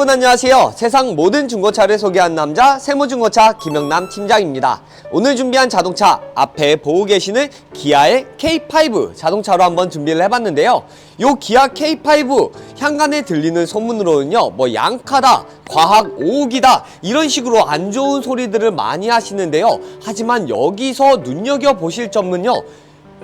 여러분 안녕하세요. 세상 모든 중고차를 소개한 남자 세모중고차 김영남 팀장입니다. 오늘 준비한 자동차 앞에 보고 계시는 기아의 K5 자동차로 한번 준비를 해봤는데요. 요 기아 K5 향간에 들리는 소문으로는요. 뭐 양카다, 과학 오욱이다 이런 식으로 안 좋은 소리들을 많이 하시는데요. 하지만 여기서 눈여겨 보실 점은요.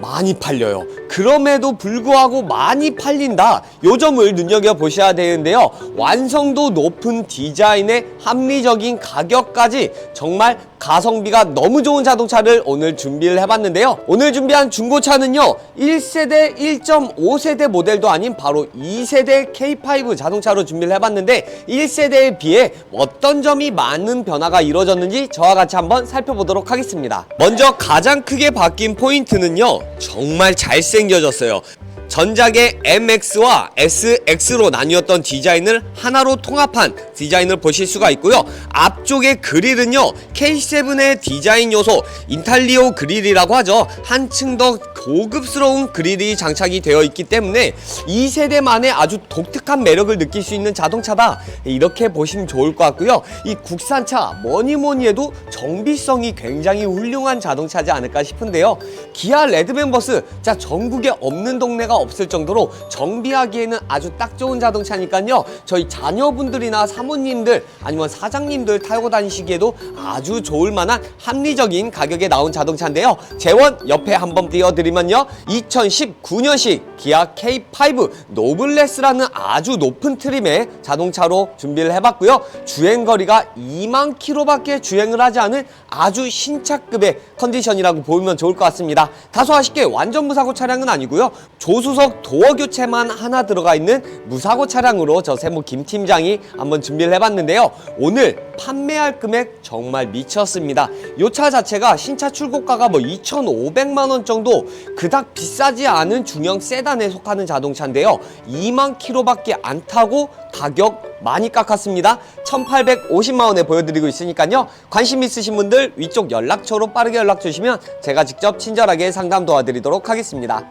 많이 팔려요. 그럼에도 불구하고 많이 팔린다. 요 점을 눈여겨 보셔야 되는데요. 완성도 높은 디자인의 합리적인 가격까지 정말 가성비가 너무 좋은 자동차를 오늘 준비를 해봤는데요. 오늘 준비한 중고차는요. 1세대, 1.5세대 모델도 아닌 바로 2세대 K5 자동차로 준비를 해봤는데 1세대에 비해 어떤 점이 많은 변화가 이루어졌는지 저와 같이 한번 살펴보도록 하겠습니다. 먼저 가장 크게 바뀐 포인트는요. 정말 잘생겨졌어요. 전작의 MX와 SX로 나뉘었던 디자인을 하나로 통합한 디자인을 보실 수가 있고요. 앞쪽의 그릴은요. K7의 디자인 요소 인탈리오 그릴이라고 하죠. 한층 더 고급스러운 그릴이 장착이 되어 있기 때문에 2세대만의 아주 독특한 매력을 느낄 수 있는 자동차다. 이렇게 보시면 좋을 것 같고요. 이 국산차 뭐니 뭐니 해도 정비성이 굉장히 훌륭한 자동차지 않을까 싶은데요. 기아 레드벤버스 자 전국에 없는 동네가 없을 정도로 정비하기에는 아주 딱 좋은 자동차니까요. 저희 자녀분들이나 사모님들 아니면 사장님들 타고 다니시기에도 아주 좋을 만한 합리적인 가격에 나온 자동차인데요. 재원 옆에 한번 띄워드 리면요. 2019년식 기아 K5 노블레스라는 아주 높은 트림의 자동차로 준비를 해봤고요. 주행거리가 2만 킬로밖에 주행을 하지 않은 아주 신차급의 컨디션이라고 보면 좋을 것 같습니다. 다소 아쉽게 완전 무사고 차량은 아니고요. 조수석 도어 교체만 하나 들어가 있는 무사고 차량으로 저 세모 김 팀장이 한번 준비를 해봤는데요. 오늘 판매할 금액 정말 미쳤습니다. 이 차 자체가 신차 출고가가 뭐 2,500만 원 정도 그닥 비싸지 않은 중형 세단에 속하는 자동차인데요. 2만 킬로밖에 안 타고 가격 많이 깎았습니다. 1,850만 원에 보여드리고 있으니까요. 관심 있으신 분들 위쪽 연락처로 빠르게 연락 주시면 제가 직접 친절하게 상담 도와드리도록 하겠습니다.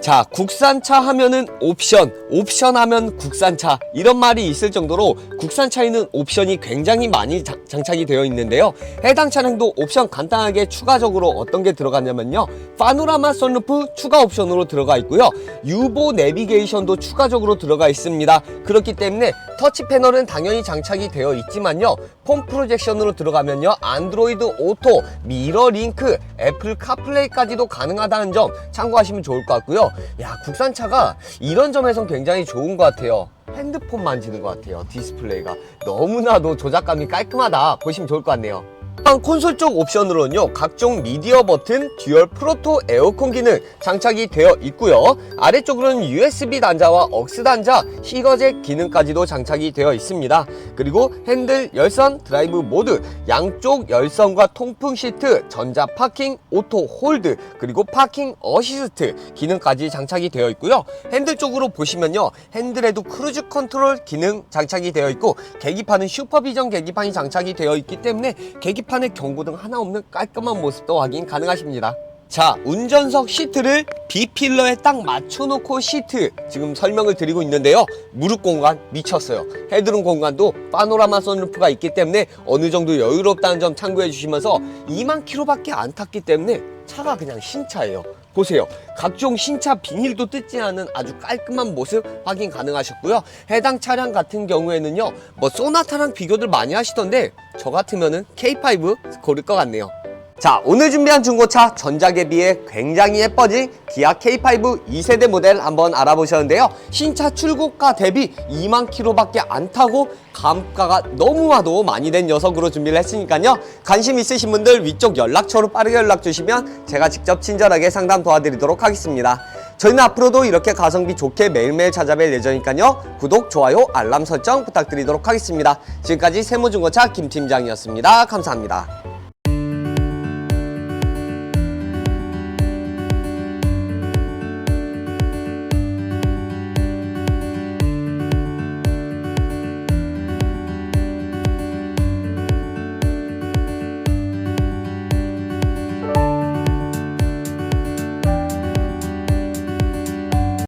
자, 국산차 하면은 옵션, 옵션 하면 국산차 이런 말이 있을 정도로 국산차에는 옵션이 굉장히 많이 자- 장착이 되어 있는데요. 해당 차량도 옵션 간단하게 추가적으로 어떤 게 들어갔냐면요. 파노라마 선루프 추가 옵션으로 들어가 있고요. 유보 내비게이션도 추가적으로 들어가 있습니다. 그렇기 때문에 터치 패널은 당연히 장착이 되어 있지만요. 폼 프로젝션으로 들어가면요. 안드로이드 오토, 미러 링크, 애플 카플레이까지도 가능하다는 점 참고하시면 좋을 것 같고요. 야, 국산차가 이런 점에선 굉장히 좋은 것 같아요. 핸드폰 만지는 것 같아요. 디스플레이가. 너무나도 조작감이 깔끔하다. 보시면 좋을 것 같네요. 콘솔 쪽 옵션으로는요 각종 미디어 버튼, 듀얼 프로토 에어컨 기능 장착이 되어 있고요. 아래쪽으로는 USB 단자와 억스 단자, 히거잭 기능까지도 장착이 되어 있습니다. 그리고 핸들 열선, 드라이브 모드, 양쪽 열선과 통풍 시트, 전자 파킹, 오토 홀드 그리고 파킹 어시스트 기능까지 장착이 되어 있고요. 핸들 쪽으로 보시면요 핸들에도 크루즈 컨트롤 기능 장착이 되어 있고 계기판은 슈퍼비전 계기판이 장착이 되어 있기 때문에 계기 판에 경고등 하나 없는 깔끔한 모습도 확인 가능하십니다. 자, 운전석 시트를 B필러에 딱 맞춰놓고 시트 지금 설명을 드리고 있는데요. 무릎 공간 미쳤어요. 헤드룸 공간도 파노라마 선루프가 있기 때문에 어느 정도 여유롭다는 점 참고해 주시면서 2만 킬로밖에 안 탔기 때문에 차가 그냥 신차예요. 보세요. 각종 신차 비닐도 뜯지 않은 아주 깔끔한 모습 확인 가능하셨고요. 해당 차량 같은 경우에는요. 뭐 소나타랑 비교들 많이 하시던데 저 같으면은 K5 고를 것 같네요. 자 오늘 준비한 중고차 전작에 비해 굉장히 예뻐진 기아 K5 2세대 모델 한번 알아보셨는데요. 신차 출고가 대비 2만 킬로밖에 안 타고 감가가 너무나도 많이 된 녀석으로 준비를 했으니까요. 관심 있으신 분들 위쪽 연락처로 빠르게 연락 주시면 제가 직접 친절하게 상담 도와드리도록 하겠습니다. 저희는 앞으로도 이렇게 가성비 좋게 매일매일 찾아뵐 예정이니까요. 구독, 좋아요, 알람 설정 부탁드리도록 하겠습니다. 지금까지 세무중고차 김팀장이었습니다. 감사합니다